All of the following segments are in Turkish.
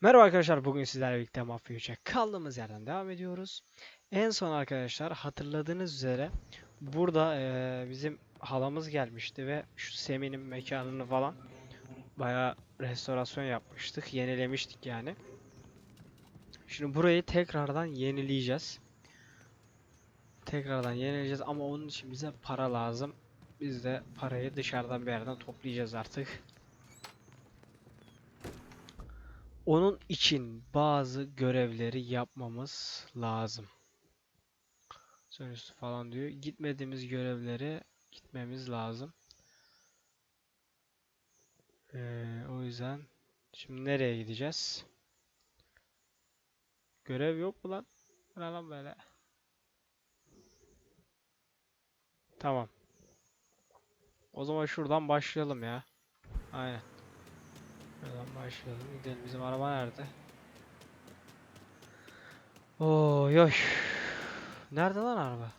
Merhaba arkadaşlar bugün sizlerle birlikte Mafya 3'e kaldığımız yerden devam ediyoruz. En son arkadaşlar hatırladığınız üzere burada eee, bizim halamız gelmişti ve şu Semi'nin mekanını falan bayağı restorasyon yapmıştık. Yenilemiştik yani. Şimdi burayı tekrardan yenileyeceğiz. Tekrardan yenileyeceğiz ama onun için bize para lazım. Biz de parayı dışarıdan bir yerden toplayacağız artık. Onun için bazı görevleri yapmamız lazım. Sönüstü falan diyor. Gitmediğimiz görevlere gitmemiz lazım. Ee, o yüzden şimdi nereye gideceğiz? Görev yok mu lan? Ne lan böyle? Tamam. O zaman şuradan başlayalım ya. Aynen. Şuradan başlayalım. Gidelim. Bizim araba nerede? Oo yoy. Nerede lan araba?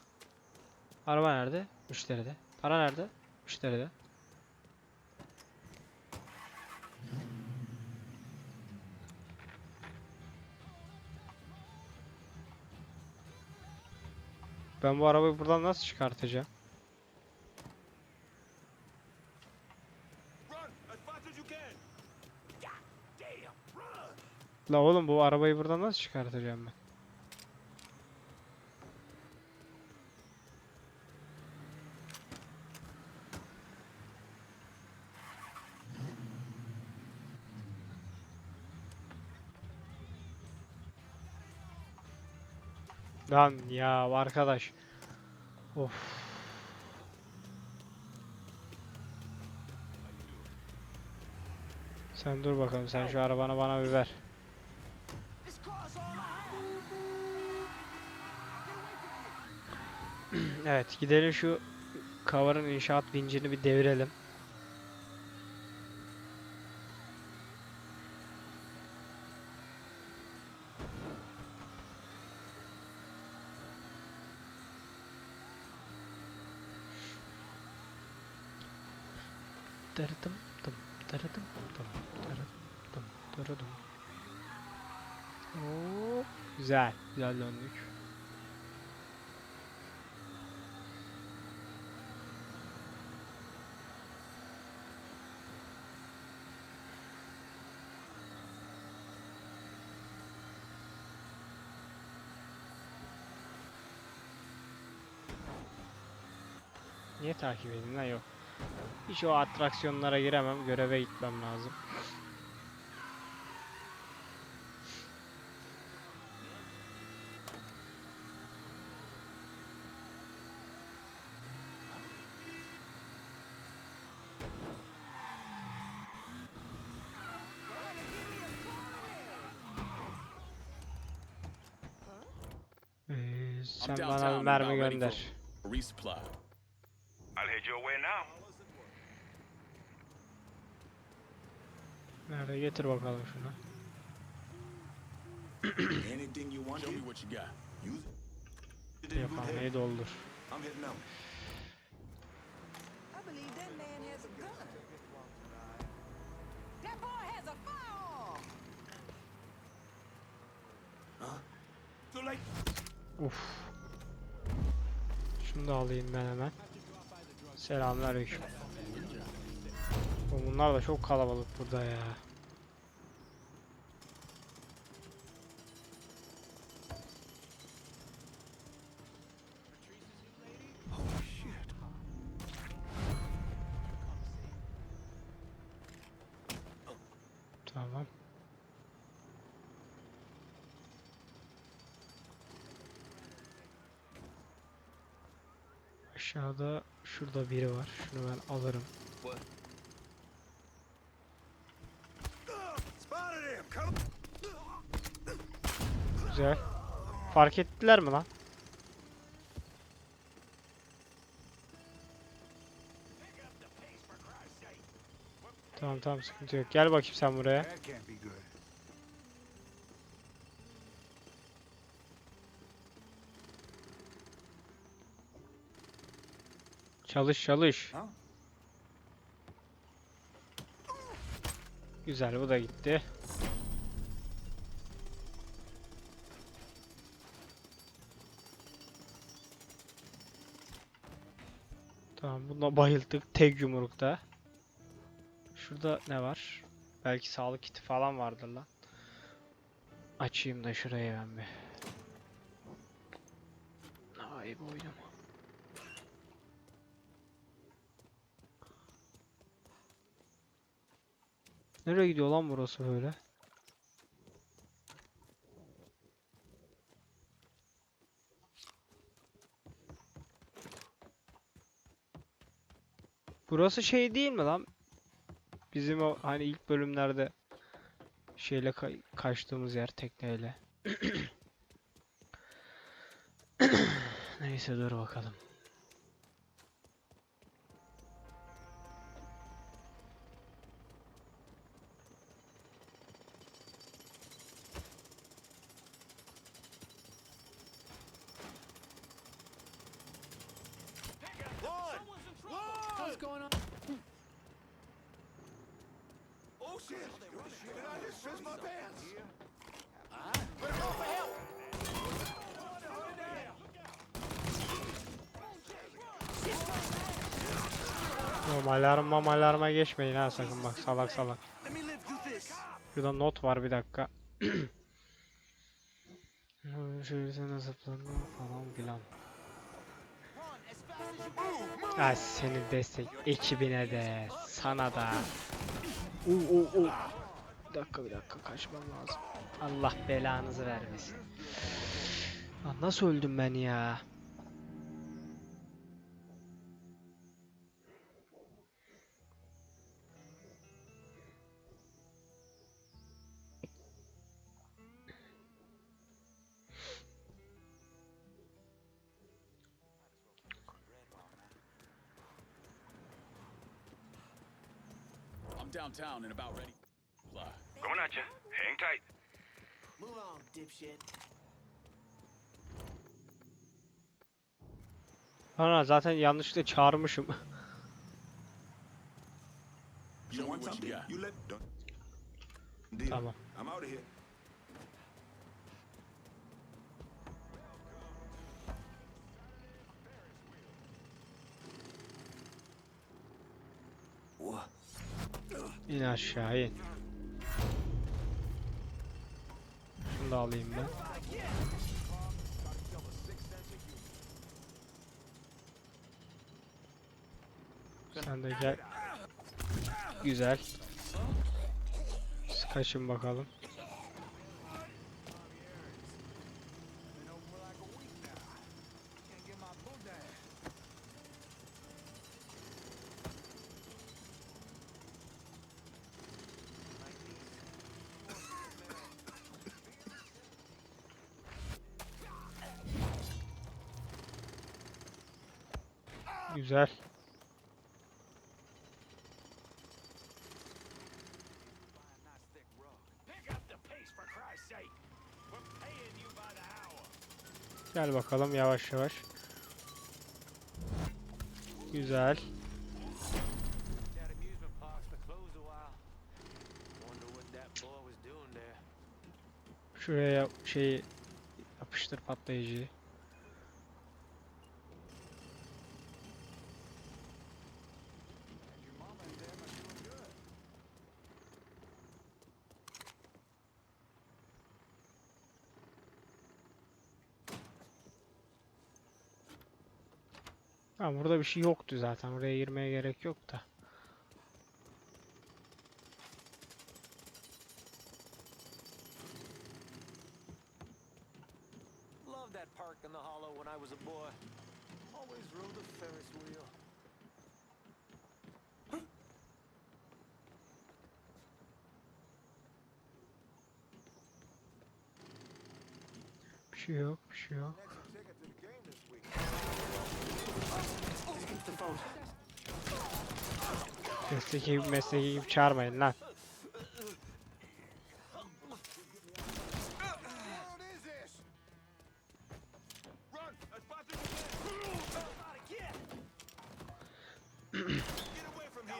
Araba nerede? Müşteride. Para nerede? Müşteride. Ben bu arabayı buradan nasıl çıkartacağım? La oğlum bu arabayı buradan nasıl çıkartacağım ben? Lan ya arkadaş. Of. Sen dur bakalım sen şu arabanı bana bir ver. Evet gidelim şu cover'ın inşaat vincini bir devirelim. Dırıdım dım dırıdım dım dırıdım dım dırıdım. Oo, güzel, güzel döndük. Niye takip edin lan yok. Hiç o atraksiyonlara giremem. Göreve gitmem lazım. Ee, sen bana mermi gönder. resupply. Your way now. Nerede getir bakalım şunu. Anything you want Show me what you got. use it. health. doldur. I'm heading out. I believe that man has a gun. That boy has a firearm. Too late. Uf. Şunu da alayım ben hemen. Selamünaleyküm. Bunlar da çok kalabalık burada ya. Şurada biri var. Şunu ben alırım. Güzel. Fark ettiler mi lan? Tamam tamam sıkıntı yok. Gel bakayım sen buraya. Çalış çalış. Güzel bu da gitti. Tamam buna bayıldık tek yumrukta. Şurada ne var? Belki sağlık kiti falan vardır lan. Açayım da şuraya ben bir. Ay bu oyunu. Nereye gidiyor lan burası böyle? Burası şey değil mi lan? Bizim o hani ilk bölümlerde şeyle ka- kaçtığımız yer tekneyle. Neyse dur bakalım. Oğlum alarm mam alarma geçmeyin ha sakın bak salak salak. Şurada not var bir dakika. Şöyle zıplanma falan filan. Ay senin destek ekibine de sana da. Oo, oo, oo. Bir dakika bir dakika kaçmam lazım. Allah belanızı vermesin. Lan nasıl öldüm ben ya? Downtown and about ready. Blah. Coming at you. Hang tight. Move on, dipshit. Ana zaten yanlışlıkla çağırmışım. You? You. Tamam. I'm out of here. İn aşağı in. Şunu da alayım ben. Sen de gel. Güzel. Kaçın bakalım. Güzel. Pick up the pace for Christ's sake. We're paying you by the hour. Gel bakalım yavaş yavaş. Güzel. That amusement park's been closed a while. Wonder what that boy was doing there. Şuraya şeyi yapıştır patlayıcıyı. Tamam burada bir şey yoktu zaten. Oraya girmeye gerek yok da. Loved that park in the hollow when I was a boy. Always rode the Ferris wheel. Bir şey yok, bir şey yok. Mesleki mesleki gibi çağırmayın lan. What is this? Run! That's about to get. Get away from here. I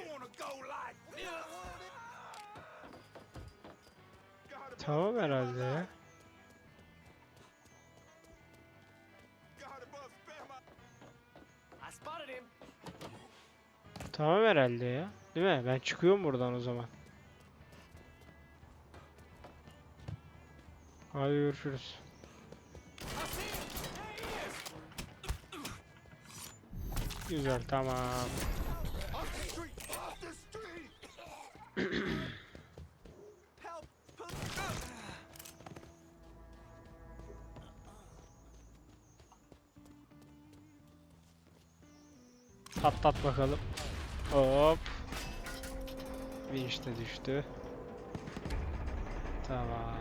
wanna go like this. God, Tamam herhalde ya. Tamam herhalde ya. Değil mi? Ben çıkıyorum buradan o zaman. Hadi görüşürüz. Güzel tamam. Patlat bakalım. Hop. Vinç de düştü. Tamam.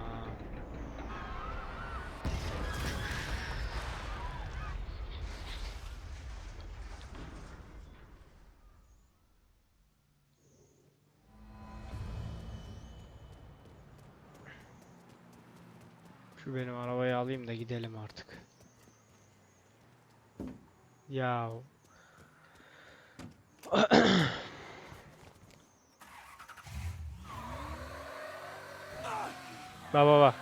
Şu benim arabayı alayım da gidelim artık. Ya Bak bak bak.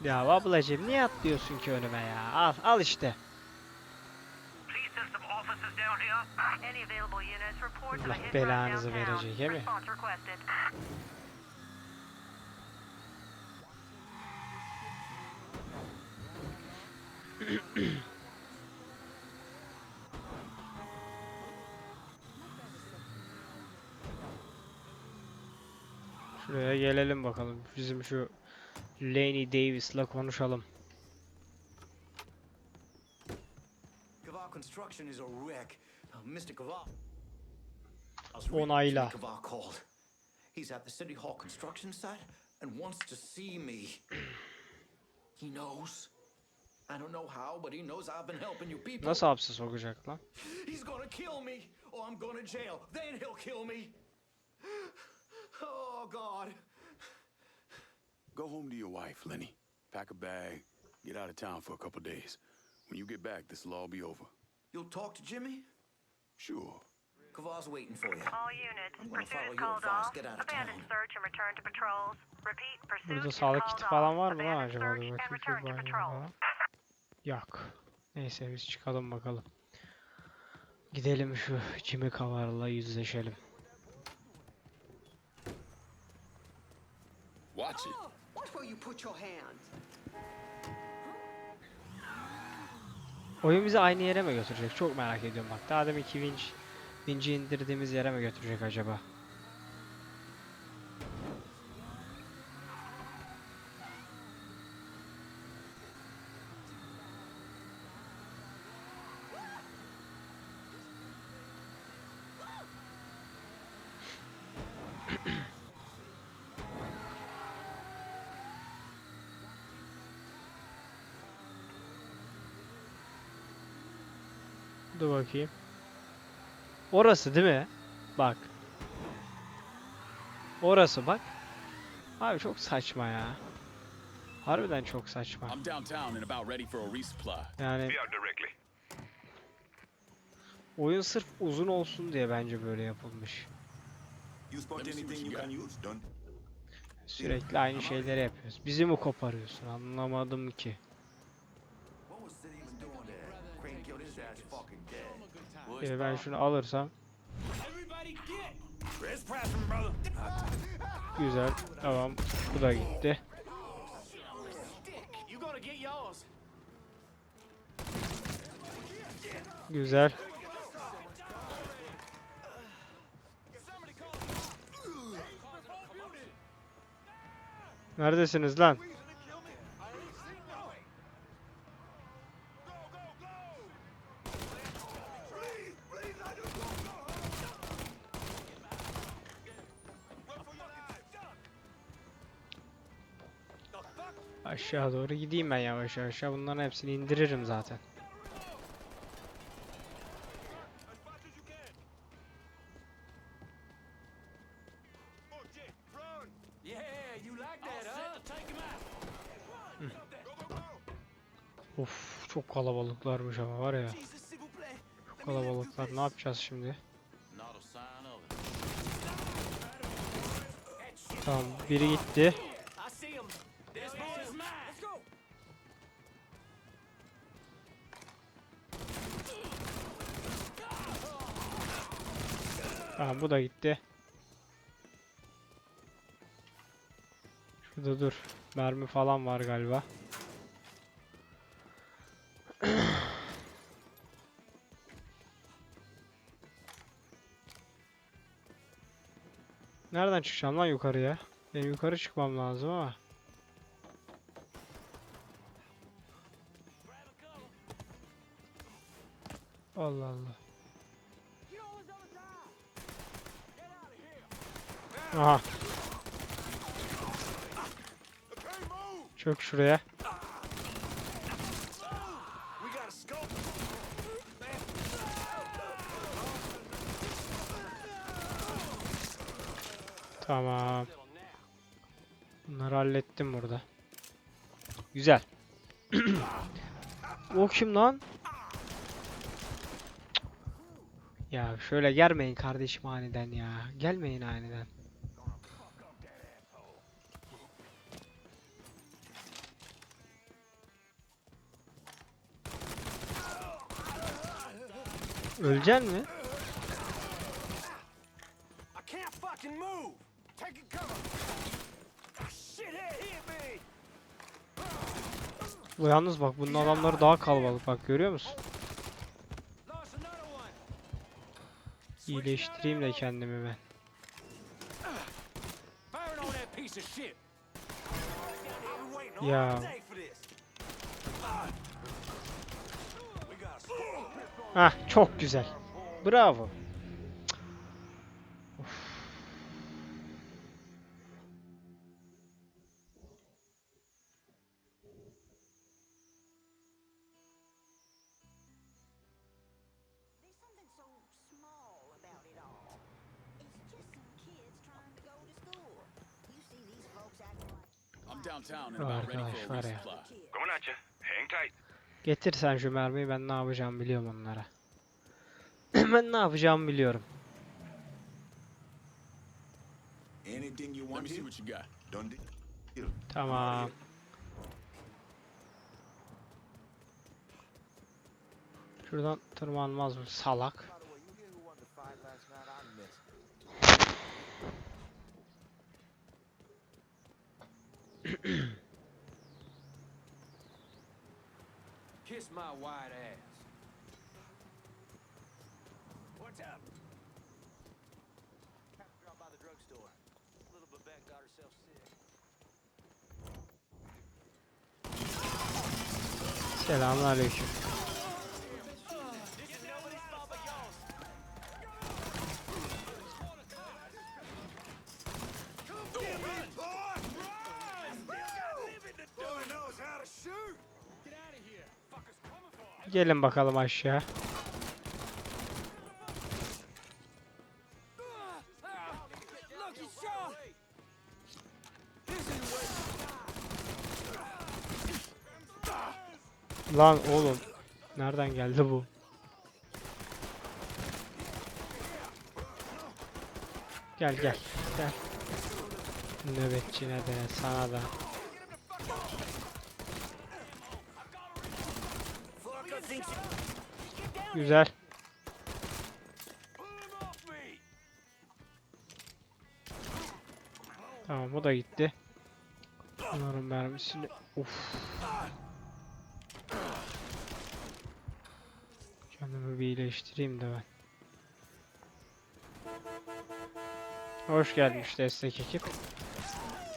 Ya ablacığım niye atlıyorsun ki önüme ya? Al al işte. Allah belanızı verecek, he mi? Şuraya gelelim bakalım. Bizim şu Laney Davis'la konuşalım. Onayla. He's at the City Hall construction site and wants to see me. He knows. I don't know how, but he knows I've been helping you people. Nasıl hapse sokacak lan? He's gonna kill me, or I'm going to jail. Then he'll kill me. Oh, God. Go home to your wife, Lenny. Pack a bag, get out of town for a couple days. When you get back, this'll all be over. You'll talk to Jimmy? Sure. Kavar's waiting for you. All units, I'm gonna pursuit follow is your called advice. off. Get out of Abandon town. search and return to patrols. Repeat, pursuit Burada is sağlık called kiti off. falan var mı lan Abandon acaba? search Dur and bakayım return şu to banyoda patrol. falan. Yok. Neyse biz çıkalım bakalım. Gidelim şu Jimmy Kavar'la yüzleşelim. Watch it. Watch where you put your hands. Oyun bizi aynı yere mi götürecek? Çok merak ediyorum bak. Daha demin ki vinç, vinci indirdiğimiz yere mi götürecek acaba? Dur bakayım. Orası değil mi? Bak. Orası bak. Abi çok saçma ya. Harbiden çok saçma. I'm downtown and about ready for a resupply. Yani oyun sırf uzun olsun diye bence böyle yapılmış. You spot anything you can use? Done. Sürekli aynı şeyleri yapıyoruz. Bizi mi koparıyorsun? Anlamadım ki. Dead. Ee, ben şunu alırsam güzel. Tamam. Bu da gitti. Güzel. Neredesiniz lan? Aşağı doğru gideyim ben yavaş yavaş. ya. Bunların hepsini indiririm zaten. Kalabalıklarmış ama var ya. Me kalabalıklar. Ne yapacağız şimdi? Tamam biri gitti. Tamam bu da gitti. Şurada dur. Mermi falan var galiba. Nereden çıkacağım lan yukarıya? Benim yukarı çıkmam lazım ama. Allah Allah. Aha. Çök şuraya. We got a scope. Tamam. Bunları hallettim burada. Güzel. o kim lan? Ya şöyle gelmeyin kardeşim aniden ya. Gelmeyin aniden. Öleceksin mi? Taking cover. Shithead hit me. Bu yalnız bak bunun adamları daha kalabalık bak görüyor musun? İyileştireyim de kendimi ben. Shit. Yeah. day çok güzel. Bravo. Getir sen şu mermiyi ben ne yapacağımı biliyorum onlara. ben ne yapacağımı biliyorum. Tamam. Şuradan tırmanmaz bu salak. my white ass. What's up? Dropped by the drugstore. Little bit back got herself sick. Selamünaleyküm. Gelin bakalım aşağı. Lan oğlum. Nereden geldi bu? Gel gel. Gel. Nöbetçine de sana da. Güzel. Tamam o da gitti. Bunların mermisini... Uf. Kendimi bir iyileştireyim de ben. Hoş gelmiş destek ekip.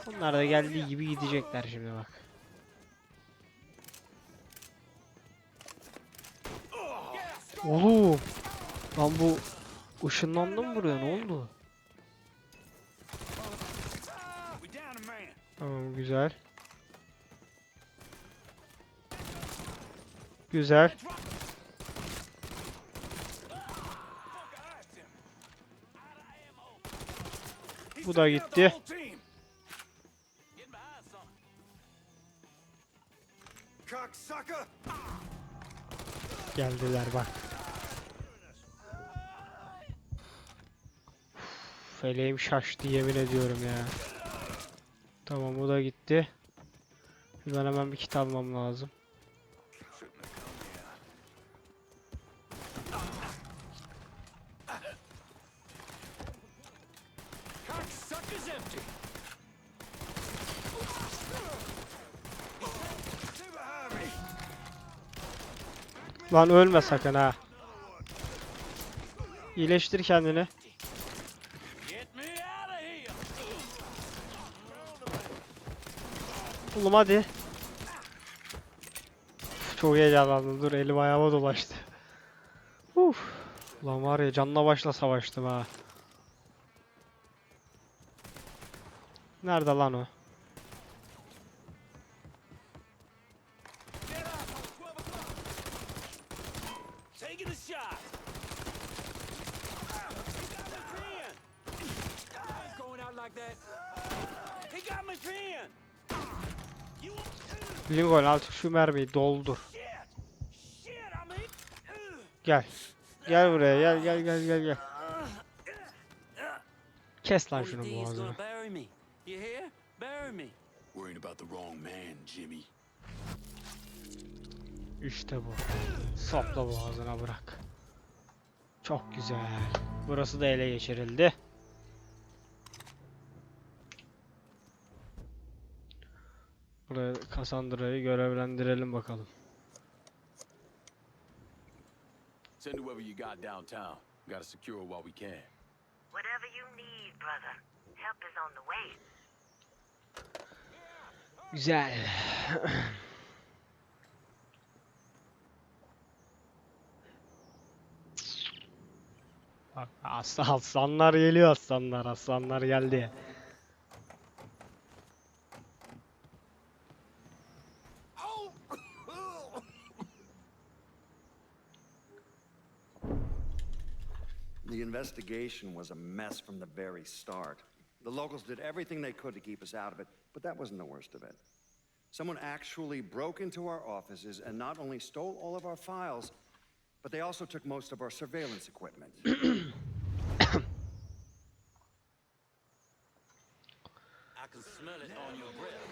Onlar da geldiği gibi gidecekler şimdi bak. Oğlum. Lan bu ışınlandı mı buraya ne oldu? Tamam güzel. Güzel. Bu da gitti. Geldiler bak. Uf eleğim şaştı yemin ediyorum ya. Tamam bu da gitti. Şuradan hemen bir kit almam lazım. Lan ölme sakın ha. İyileştir kendini. Get me out of here. Oğlum hadi. Çok heyecanlandım. Dur elim ayağıma dolaştı. Uf. Lan var ya canla başla savaştım ha. Nerede lan o? Get up. 12 o'clock. Taking a shot. He got my pen. It's going out like that. He got my pen. You Lincoln artık şu mermiyi doldur. Gel. Gel buraya gel gel gel gel gel. Kes lan şunun boğazını. İşte bu. Sapla boğazına bırak. Çok güzel. Burası da ele geçirildi. Buraya Cassandra'yı görevlendirelim bakalım. Send whoever you got downtown. Gotta secure while we can. Whatever you need, brother. Help is on the way. Güzel. Bak aslan, aslanlar geliyor aslanlar. Aslanlar geldi. The investigation was a mess from the very start. The locals did everything they could to keep us out of it, but that wasn't the worst of it. Someone actually broke into our offices and not only stole all of our files, but they also took most of our surveillance equipment. I can smell it on your breath.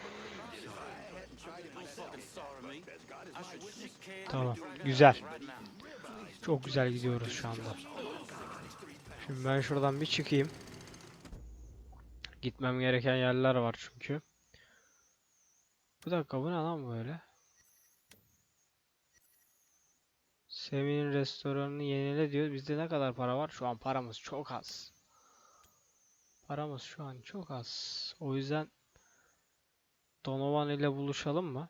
Don't fucking sorry me. I should witness care Tamam. Güzel. Çok güzel gidiyoruz şu anda. Şimdi ben şuradan bir çıkayım. Gitmem gereken yerler var çünkü. Bir dakika bu ne lan böyle? Semih'in restoranını yenile diyor. Bizde ne kadar para var? Şu an paramız çok az. Paramız şu an çok az. O yüzden Donovan ile buluşalım mı?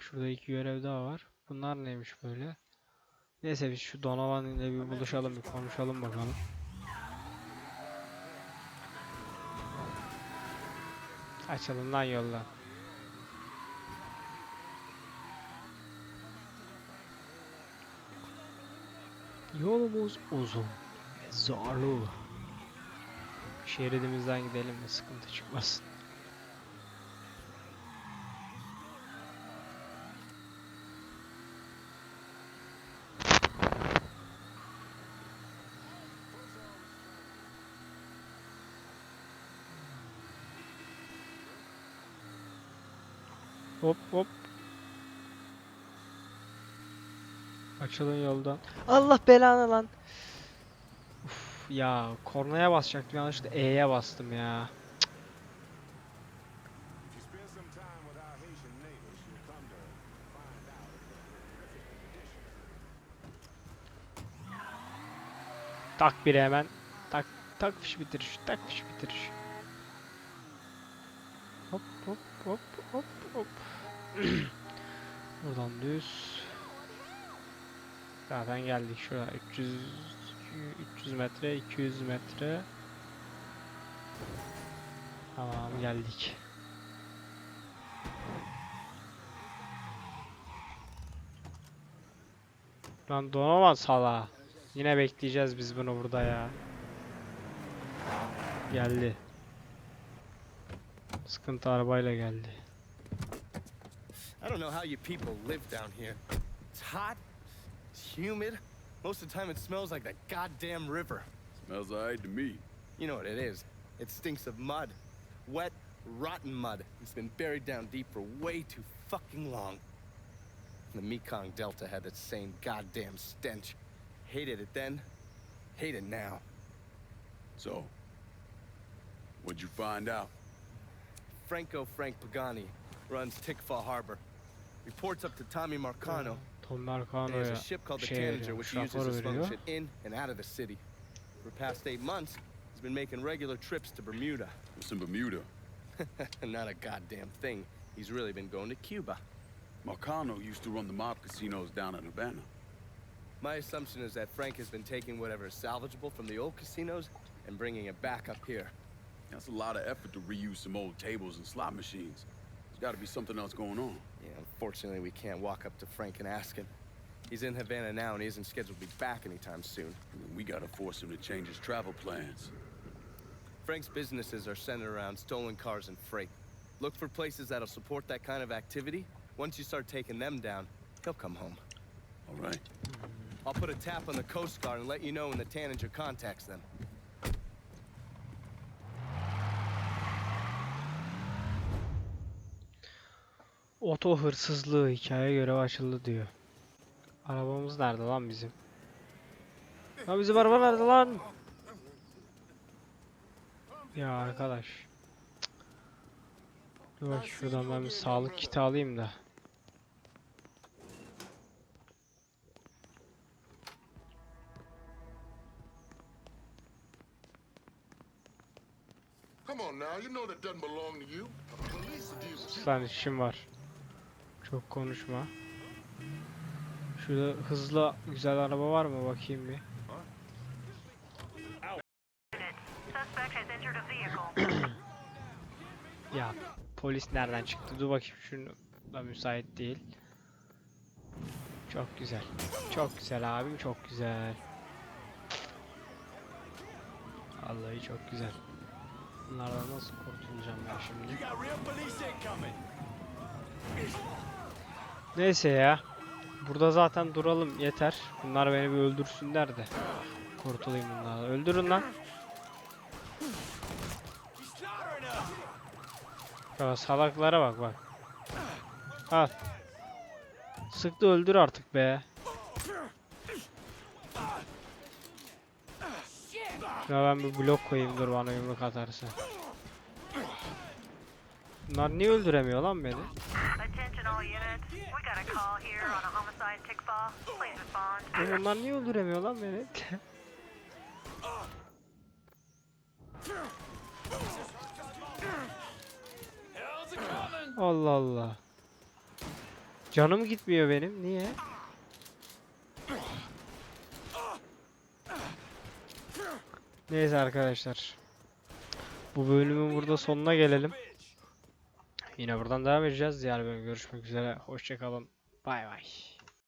Şurada iki görev daha var. Bunlar neymiş böyle? Neyse biz şu Donovan ile bir buluşalım, bir konuşalım bakalım. Açalım lan yoldan. Yolumuz uzun ve zorlu. Şeridimizden gidelim de sıkıntı çıkmasın. Hop hop. Açılın yoldan. Allah belanı lan. Uf, ya kornaya basacaktım yanlışlıkla E'ye bastım ya. That Tak biri hemen. Tak tak fiş bitiriş. Tak fiş bitiriş. Hop hop hop hop hop. Buradan düz. Zaten geldik şuraya 300 300 metre 200 metre. Tamam geldik. Lan Donovan sala. Yine bekleyeceğiz biz bunu burada ya. Geldi. Sıkıntı arabayla geldi. I don't know how you people live down here. It's hot, it's humid. Most of the time it smells like that goddamn river. Smells alright to me. You know what it is. It stinks of mud. Wet, rotten mud. It's been buried down deep for way too fucking long. The Mekong Delta had that same goddamn stench. Hated it then, hate it now. So, what'd you find out? Franco Frank Pagani runs Tikfa Harbor. Reports up to Tommy Marcano. Tom There's a ship called the şey Tanager, veriyor, which uses şoför his veriyor. function in and out of the city. For the past eight months, he's been making regular trips to Bermuda. What's in Bermuda? Not a goddamn thing. He's really been going to Cuba. Marcano used to run the mob casinos down in Havana. My assumption is that Frank has been taking whatever is salvageable from the old casinos and bringing it back up here. That's a lot of effort to reuse some old tables and slot machines. There's gotta be something else going on. Yeah, unfortunately, we can't walk up to Frank and ask him. He's in Havana now and he isn't scheduled to be back anytime soon. We gotta force him to change his travel plans. Frank's businesses are centered around stolen cars and freight. Look for places that'll support that kind of activity. Once you start taking them down, he'll come home. All right? I'll put a tap on the Coast Guard and let you know when the Tanager contacts them. Oto hırsızlığı hikaye görevi açıldı diyor. Arabamız nerede lan bizim? Lan bizim araba nerede lan? Ya arkadaş. Dur bak şuradan ben bir sağlık kiti alayım da. Lan işim var. Çok konuşma. Şurada hızlı güzel araba var mı bakayım bir. Ya polis nereden çıktı? Dur bakayım şunu da müsait değil. Çok güzel. Çok güzel abim çok güzel. Vallahi çok güzel. Bunlardan nasıl kurtulacağım ben şimdi? Neyse ya. Burada zaten duralım yeter. Bunlar beni bir öldürsünler de. Kurtulayım bunlardan. Öldürün lan. Ya salaklara bak bak. Al. Sıktı öldür artık be. Ya ben bir blok koyayım dur bana yumruk atarsa. Bunlar niye öldüremiyor lan beni? Attention all units. We got a call here on a homicide Tickfall. Please respond. Ya Bunlar niye öldüremiyor lan beni? Allah Allah. Canım gitmiyor benim. Niye? Neyse arkadaşlar. Bu bölümün burada sonuna gelelim. Yine buradan devam edeceğiz. Diğer bölüm görüşmek üzere. Hoşçakalın. Bay bay.